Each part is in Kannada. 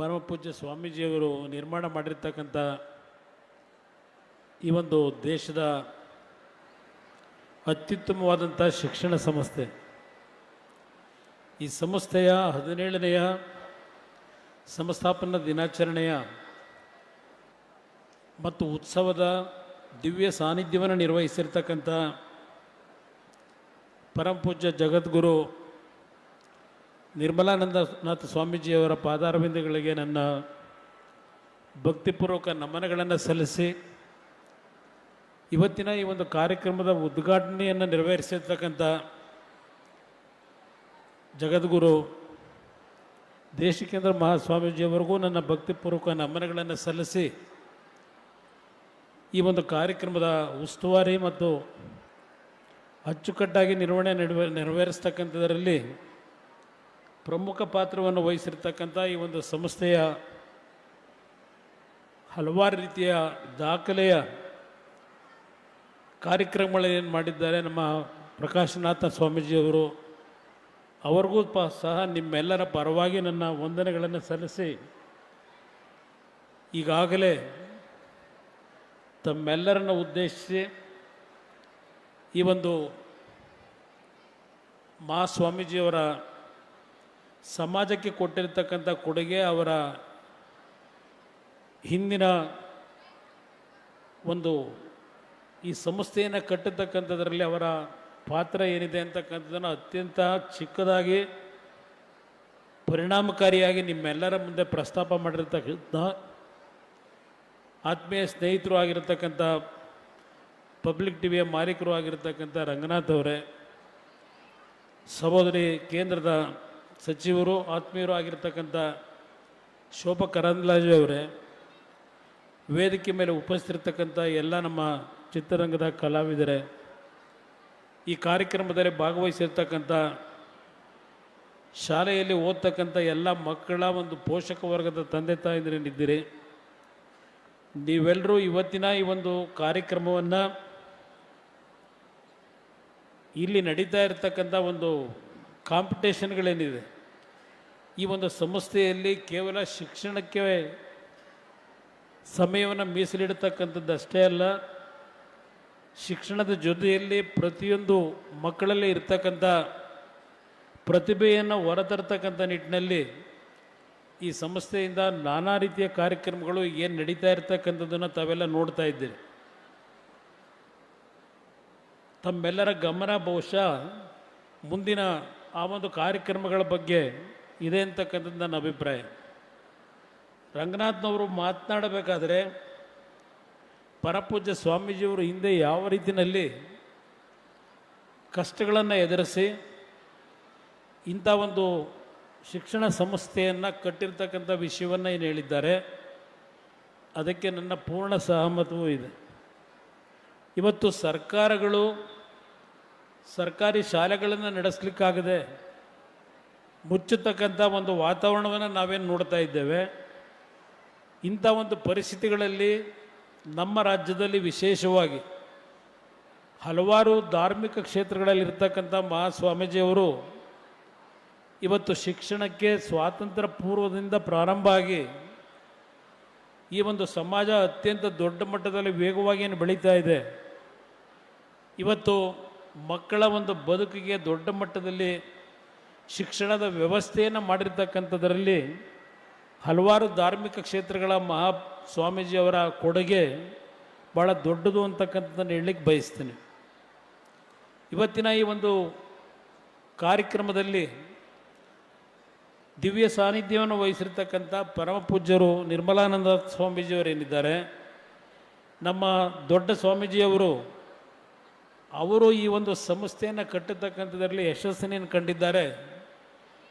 ಪರಮ ಪೂಜ್ಯ ಸ್ವಾಮೀಜಿಯವರು ನಿರ್ಮಾಣ ಮಾಡಿರ್ತಕ್ಕಂಥ ಈ ಒಂದು ದೇಶದ ಅತ್ಯುತ್ತಮವಾದಂಥ ಶಿಕ್ಷಣ ಸಂಸ್ಥೆ. ಈ ಸಂಸ್ಥೆಯ ಹದಿನೇಳನೆಯ ಸಂಸ್ಥಾಪನಾ ದಿನಾಚರಣೆಯ ಮತ್ತು ಉತ್ಸವದ ದಿವ್ಯ ಸಾನ್ನಿಧ್ಯವನ್ನು ನಿರ್ವಹಿಸಿರ್ತಕ್ಕಂಥ ಪರಮಪೂಜ್ಯ ಜಗದ್ಗುರು ನಿರ್ಮಲಾನಂದನಾಥ ಸ್ವಾಮೀಜಿಯವರ ಪಾದಾರವಿಂದಗಳಿಗೆ ನನ್ನ ಭಕ್ತಿಪೂರ್ವಕ ನಮನಗಳನ್ನು ಸಲ್ಲಿಸಿ ಇವತ್ತಿನ ಈ ಒಂದು ಕಾರ್ಯಕ್ರಮದ ಉದ್ಘಾಟನೆಯನ್ನು ನೆರವೇರಿಸಿರ್ತಕ್ಕಂಥ ಜಗದ್ಗುರು ದೇಶಿಕೇಂದ್ರ ಮಹಾಸ್ವಾಮೀಜಿಯವರೆಗೂ ನನ್ನ ಭಕ್ತಿಪೂರ್ವಕ ನಮನಗಳನ್ನು ಸಲ್ಲಿಸಿ ಈ ಒಂದು ಕಾರ್ಯಕ್ರಮದ ಉಸ್ತುವಾರಿ ಮತ್ತು ಅಚ್ಚುಕಟ್ಟಾಗಿ ನಿರ್ವಹಣೆ ನೆರವೇ ನೆರವೇರಿಸ್ತಕ್ಕಂಥದ್ರಲ್ಲಿ ಪ್ರಮುಖ ಪಾತ್ರವನ್ನು ವಹಿಸಿರ್ತಕ್ಕಂಥ ಈ ಒಂದು ಸಂಸ್ಥೆಯ ಹಲವಾರು ರೀತಿಯ ದಾಖಲೆಯ ಕಾರ್ಯಕ್ರಮಗಳೇನು ಮಾಡಿದ್ದಾರೆ, ನಮ್ಮ ಪ್ರಕಾಶನಾಥ ಸ್ವಾಮೀಜಿಯವರು, ಅವ್ರಿಗೂ ಪ, ಸಹ ನಿಮ್ಮೆಲ್ಲರ ಪರವಾಗಿ ನನ್ನ ವಂದನೆಗಳನ್ನು ಸಲ್ಲಿಸಿ, ಈಗಾಗಲೇ ತಮ್ಮೆಲ್ಲರನ್ನು ಉದ್ದೇಶಿಸಿ ಈ ಒಂದು ಮಾ ಸ್ವಾಮೀಜಿಯವರ ಸಮಾಜಕ್ಕೆ ಕೊಟ್ಟಿರ್ತಕ್ಕಂಥ ಕೊಡುಗೆ ಅವರ ಹಿಂದಿನ ಒಂದು ಈ ಸಂಸ್ಥೆಯನ್ನು ಕಟ್ಟತಕ್ಕಂಥದ್ರಲ್ಲಿ ಅವರ ಪಾತ್ರ ಏನಿದೆ ಅಂತಕ್ಕಂಥದ್ದನ್ನು ಅತ್ಯಂತ ಚಿಕ್ಕದಾಗಿ ಪರಿಣಾಮಕಾರಿಯಾಗಿ ನಿಮ್ಮೆಲ್ಲರ ಮುಂದೆ ಪ್ರಸ್ತಾಪ ಮಾಡಿರ್ತಕ್ಕಂಥ ಆತ್ಮೀಯ ಸ್ನೇಹಿತರು ಆಗಿರತಕ್ಕಂಥ ಪಬ್ಲಿಕ್ ಟಿ ವಿಯ ಮಾಲೀಕರು ಆಗಿರತಕ್ಕಂಥ ರಂಗನಾಥ್ ಅವರೇ, ಸಹೋದರಿ ಕೇಂದ್ರದ ಸಚಿವರು, ಆತ್ಮೀಯರು ಆಗಿರ್ತಕ್ಕಂಥ ಶೋಭಾ ಕರಂದ್ಲಾಜೆ ಅವರೇ, ವೇದಿಕೆ ಮೇಲೆ ಉಪಸ್ಥಿತಿರ್ತಕ್ಕಂಥ ಎಲ್ಲ ನಮ್ಮ ಚಿತ್ರರಂಗದ ಕಲಾವಿದರೇ, ಈ ಕಾರ್ಯಕ್ರಮದಲ್ಲಿ ಭಾಗವಹಿಸಿರ್ತಕ್ಕಂಥ ಶಾಲೆಯಲ್ಲಿ ಓದ್ತಕ್ಕಂಥ ಎಲ್ಲ ಮಕ್ಕಳ ಒಂದು ಪೋಷಕ ವರ್ಗದ ತಂದೆ ತಾಯಂದಿರೇನಿದ್ದೀರಿ ನೀವೆಲ್ಲರೂ ಇವತ್ತಿನ ಈ ಒಂದು ಕಾರ್ಯಕ್ರಮವನ್ನು ಇಲ್ಲಿ ನಡೀತಾ ಇರತಕ್ಕಂಥ ಒಂದು ಕಾಂಪಿಟೇಷನ್ಗಳೇನಿದೆ, ಈ ಒಂದು ಸಂಸ್ಥೆಯಲ್ಲಿ ಕೇವಲ ಶಿಕ್ಷಣಕ್ಕೆ ಸಮಯವನ್ನು ಮೀಸಲಿಡತಕ್ಕಂಥದ್ದು ಅಷ್ಟೇ ಅಲ್ಲ, ಶಿಕ್ಷಣದ ಜೊತೆಯಲ್ಲಿ ಪ್ರತಿಯೊಂದು ಮಕ್ಕಳಲ್ಲಿ ಇರ್ತಕ್ಕಂಥ ಪ್ರತಿಭೆಯನ್ನು ಹೊರತರ್ತಕ್ಕಂಥ ನಿಟ್ಟಿನಲ್ಲಿ ಈ ಸಂಸ್ಥೆಯಿಂದ ನಾನಾ ರೀತಿಯ ಕಾರ್ಯಕ್ರಮಗಳು ಏನು ನಡೀತಾ ಇರ್ತಕ್ಕಂಥದ್ದನ್ನು ತಾವೆಲ್ಲ ನೋಡ್ತಾ ಇದ್ದೀರಿ. ತಮ್ಮೆಲ್ಲರ ಗಮನ ಬಹುಶಃ ಮುಂದಿನ ಆ ಒಂದು ಕಾರ್ಯಕ್ರಮಗಳ ಬಗ್ಗೆ ಇದೆ ಅಂತಕ್ಕಂಥದ್ದು ನನ್ನ ಅಭಿಪ್ರಾಯ. ರಂಗನಾಥ್ನವರು ಮಾತನಾಡಬೇಕಾದ್ರೆ ಪರಪೂಜ್ಯ ಸ್ವಾಮೀಜಿಯವರು ಹಿಂದೆ ಯಾವ ರೀತಿಯಲ್ಲಿ ಕಷ್ಟಗಳನ್ನು ಎದುರಿಸಿ ಇಂಥ ಒಂದು ಶಿಕ್ಷಣ ಸಂಸ್ಥೆಯನ್ನು ಕಟ್ಟಿರ್ತಕ್ಕಂಥ ವಿಷಯವನ್ನು ಏನು ಹೇಳಿದ್ದಾರೆ, ಅದಕ್ಕೆ ನನ್ನ ಪೂರ್ಣ ಸಹಮತವೂ ಇದೆ. ಇವತ್ತು ಸರ್ಕಾರಗಳು ಸರ್ಕಾರಿ ಶಾಲೆಗಳನ್ನು ನಡೆಸಲಿಕ್ಕಾಗದೆ ಮುಚ್ಚತಕ್ಕಂಥ ಒಂದು ವಾತಾವರಣವನ್ನು ನಾವೇನು ನೋಡ್ತಾ ಇದ್ದೇವೆ. ಇಂಥ ಒಂದು ಪರಿಸ್ಥಿತಿಗಳಲ್ಲಿ ನಮ್ಮ ರಾಜ್ಯದಲ್ಲಿ ವಿಶೇಷವಾಗಿ ಹಲವಾರು ಧಾರ್ಮಿಕ ಕ್ಷೇತ್ರಗಳಲ್ಲಿರ್ತಕ್ಕಂಥ ಮಹಾಸ್ವಾಮೀಜಿಯವರು ಇವತ್ತು ಶಿಕ್ಷಣಕ್ಕೆ ಸ್ವಾತಂತ್ರ್ಯ ಪೂರ್ವದಿಂದ ಪ್ರಾರಂಭ ಆಗಿ ಈ ಒಂದು ಸಮಾಜ ಅತ್ಯಂತ ದೊಡ್ಡ ಮಟ್ಟದಲ್ಲಿ ವೇಗವಾಗಿ ಏನು ಬೆಳೀತಾ ಇದೆ. ಇವತ್ತು ಮಕ್ಕಳ ಒಂದು ಬದುಕಿಗೆ ದೊಡ್ಡ ಮಟ್ಟದಲ್ಲಿ ಶಿಕ್ಷಣದ ವ್ಯವಸ್ಥೆಯನ್ನು ಮಾಡಿರ್ತಕ್ಕಂಥದ್ರಲ್ಲಿ ಹಲವಾರು ಧಾರ್ಮಿಕ ಕ್ಷೇತ್ರಗಳ ಮಹಾ ಸ್ವಾಮೀಜಿಯವರ ಕೊಡುಗೆ ಭಾಳ ದೊಡ್ಡದು ಅಂತಕ್ಕಂಥದ್ದನ್ನು ಹೇಳಲಿಕ್ಕೆ ಬಯಸ್ತೀನಿ. ಇವತ್ತಿನ ಈ ಒಂದು ಕಾರ್ಯಕ್ರಮದಲ್ಲಿ ದಿವ್ಯ ಸಾನ್ನಿಧ್ಯವನ್ನು ವಹಿಸಿರ್ತಕ್ಕಂಥ ಪರಮ ಪೂಜ್ಯರು ನಿರ್ಮಲಾನಂದ ಸ್ವಾಮೀಜಿಯವರೇನಿದ್ದಾರೆ ನಮ್ಮ ದೊಡ್ಡ ಸ್ವಾಮೀಜಿಯವರು ಅವರು ಈ ಒಂದು ಸಂಸ್ಥೆಯನ್ನು ಕಟ್ಟತಕ್ಕಂಥದ್ರಲ್ಲಿ ಯಶಸ್ಸಿನನ್ನು ಕಂಡಿದ್ದಾರೆ?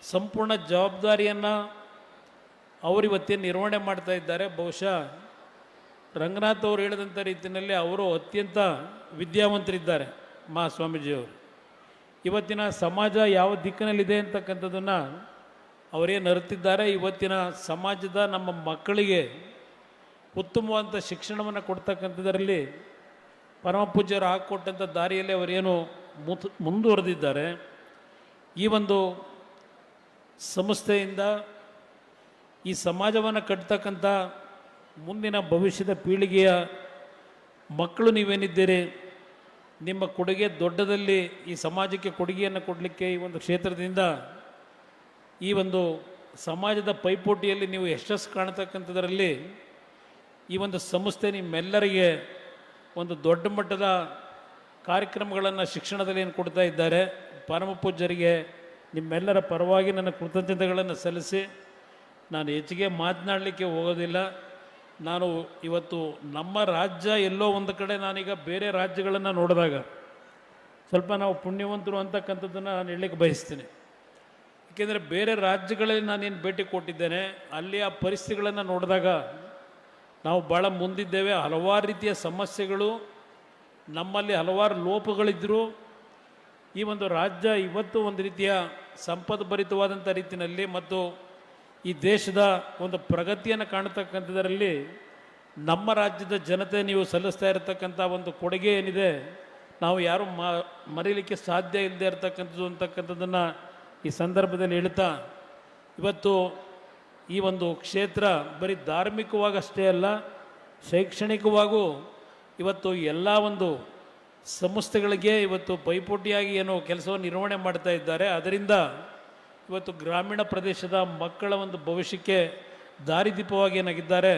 ಸಂಪೂರ್ಣ ಜವಾಬ್ದಾರಿಯನ್ನು ಅವರು ಇವತ್ತೇನು ನಿರ್ವಹಣೆ ಮಾಡ್ತಾ ಇದ್ದಾರೆ. ಬಹುಶಃ ರಂಗನಾಥ್ ಅವರು ಹೇಳಿದಂಥ ರೀತಿಯಲ್ಲಿ ಅವರು ಅತ್ಯಂತ ವಿದ್ಯಾವಂತರಿದ್ದಾರೆ ಮಾ ಸ್ವಾಮೀಜಿಯವರು. ಇವತ್ತಿನ ಸಮಾಜ ಯಾವ ದಿಕ್ಕಿನಲ್ಲಿದೆ ಅಂತಕ್ಕಂಥದ್ದನ್ನು ಅವರೇನು ಅರಿತಿದ್ದಾರೆ ಇವತ್ತಿನ ಸಮಾಜದ ನಮ್ಮ ಮಕ್ಕಳಿಗೆ ಉತ್ತಮವಾದಂಥ ಶಿಕ್ಷಣವನ್ನು ಕೊಡ್ತಕ್ಕಂಥದ್ರಲ್ಲಿ ಪರಮ ಪೂಜ್ಯರು ಹಾಕಿಕೊಟ್ಟಂಥ ದಾರಿಯಲ್ಲಿ ಅವರೇನು ಮುತ್ ಮುಂದುವರೆದಿದ್ದಾರೆ, ಈ ಒಂದು ಸಂಸ್ಥೆಯಿಂದ ಈ ಸಮಾಜವನ್ನು ಕಟ್ತಕ್ಕಂಥ ಮುಂದಿನ ಭವಿಷ್ಯದ ಪೀಳಿಗೆಯ ಮಕ್ಕಳು ನೀವೇನಿದ್ದೀರಿ, ನಿಮ್ಮ ಕೊಡುಗೆ ದೊಡ್ಡದಲ್ಲಿ ಈ ಸಮಾಜಕ್ಕೆ ಕೊಡುಗೆಯನ್ನು ಕೊಡಲಿಕ್ಕೆ ಈ ಒಂದು ಕ್ಷೇತ್ರದಿಂದ ಈ ಒಂದು ಸಮಾಜದ ಪೈಪೋಟಿಯಲ್ಲಿ ನೀವು ಯಶಸ್ಸು ಕಾಣತಕ್ಕಂಥದ್ರಲ್ಲಿ ಈ ಒಂದು ಸಂಸ್ಥೆ ನಿಮ್ಮೆಲ್ಲರಿಗೆ ಒಂದು ದೊಡ್ಡ ಮಟ್ಟದ ಕಾರ್ಯಕ್ರಮಗಳನ್ನು ಶಿಕ್ಷಣದಲ್ಲಿ ಏನು ಕೊಡ್ತಾ ಇದ್ದಾರೆ, ಪರಮ ಪೂಜ್ಯರಿಗೆ ನಿಮ್ಮೆಲ್ಲರ ಪರವಾಗಿ ನನ್ನ ಕೃತಜ್ಞತೆಗಳನ್ನು ಸಲ್ಲಿಸಿ ನಾನು ಹೆಚ್ಚಿಗೆ ಮಾತನಾಡಲಿಕ್ಕೆ ಹೋಗೋದಿಲ್ಲ. ನಾನು ಇವತ್ತು ನಮ್ಮ ರಾಜ್ಯ ಎಲ್ಲೋ ಒಂದು ಕಡೆ ನಾನೀಗ ಬೇರೆ ರಾಜ್ಯಗಳನ್ನು ನೋಡಿದಾಗ ಸ್ವಲ್ಪ ನಾವು ಪುಣ್ಯವಂತರು ಅಂತಕ್ಕಂಥದ್ದನ್ನು ನಾನು ಹೇಳಲಿಕ್ಕೆ ಬಯಸ್ತೀನಿ. ಏಕೆಂದರೆ ಬೇರೆ ರಾಜ್ಯಗಳಲ್ಲಿ ನಾನೇನು ಭೇಟಿ ಕೊಟ್ಟಿದ್ದೇನೆ ಅಲ್ಲಿ ಆ ಪರಿಸ್ಥಿತಿಗಳನ್ನು ನೋಡಿದಾಗ ನಾವು ಭಾಳ ಮುಂದಿದ್ದೇವೆ. ಹಲವಾರು ರೀತಿಯ ಸಮಸ್ಯೆಗಳು, ನಮ್ಮಲ್ಲಿ ಹಲವಾರು ಲೋಪಗಳಿದ್ದರು ಈ ಒಂದು ರಾಜ್ಯ ಇವತ್ತು ಒಂದು ರೀತಿಯ ಸಂಪದ್ಭರಿತವಾದಂಥ ರೀತಿಯಲ್ಲಿ ಮತ್ತು ಈ ದೇಶದ ಒಂದು ಪ್ರಗತಿಯನ್ನು ಕಾಣತಕ್ಕಂಥದ್ರಲ್ಲಿ ನಮ್ಮ ರಾಜ್ಯದ ಜನತೆ ನೀವು ಸಲ್ಲಿಸ್ತಾ ಇರತಕ್ಕಂಥ ಒಂದು ಕೊಡುಗೆ ಏನಿದೆ, ನಾವು ಯಾರು ಮ, ಮರೀಲಿಕ್ಕೆ ಸಾಧ್ಯ ಇಲ್ಲದೆ ಇರತಕ್ಕಂಥದ್ದು ಅಂತಕ್ಕಂಥದ್ದನ್ನು ಈ ಸಂದರ್ಭದಲ್ಲಿ ಹೇಳ್ತಾ, ಇವತ್ತು ಈ ಒಂದು ಕ್ಷೇತ್ರ ಬರೀ ಧಾರ್ಮಿಕವಾಗಷ್ಟೇ ಅಲ್ಲ, ಶೈಕ್ಷಣಿಕವಾಗೂ ಇವತ್ತು ಎಲ್ಲ ಒಂದು ಸಂಸ್ಥೆಗಳಿಗೆ ಇವತ್ತು ಪೈಪೋಟಿಯಾಗಿ ಏನು ಕೆಲಸವನ್ನು ನಿರ್ವಹಣೆ ಮಾಡ್ತಾ ಇದ್ದಾರೆ. ಅದರಿಂದ ಇವತ್ತು ಗ್ರಾಮೀಣ ಪ್ರದೇಶದ ಮಕ್ಕಳ ಒಂದು ಭವಿಷ್ಯಕ್ಕೆ ದಾರಿದೀಪವಾಗಿ ಏನಾಗಿದ್ದಾರೆ,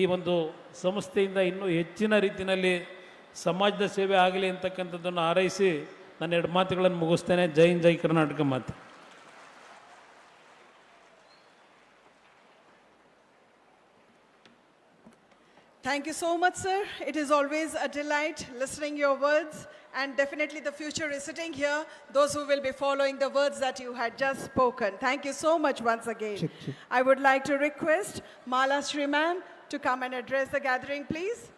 ಈ ಒಂದು ಸಂಸ್ಥೆಯಿಂದ ಇನ್ನೂ ಹೆಚ್ಚಿನ ರೀತಿಯಲ್ಲಿ ಸಮಾಜದ ಸೇವೆ ಆಗಲಿ ಅಂತಕ್ಕಂಥದ್ದನ್ನು ಹಾರೈಸಿ ನನ್ನ ಎರಡು ಮಾತುಗಳನ್ನು ಮುಗಿಸ್ತೇನೆ. ಜೈ ಜೈ ಕರ್ನಾಟಕ ಮಾತು. Thank you so much, sir. It is always a delight listening your words, and definitely the future is sitting here. Those who will be following the words that you had just spoken. Thank you so much once again. I would like to request Mala Sri ma'am to come and address the gathering, please.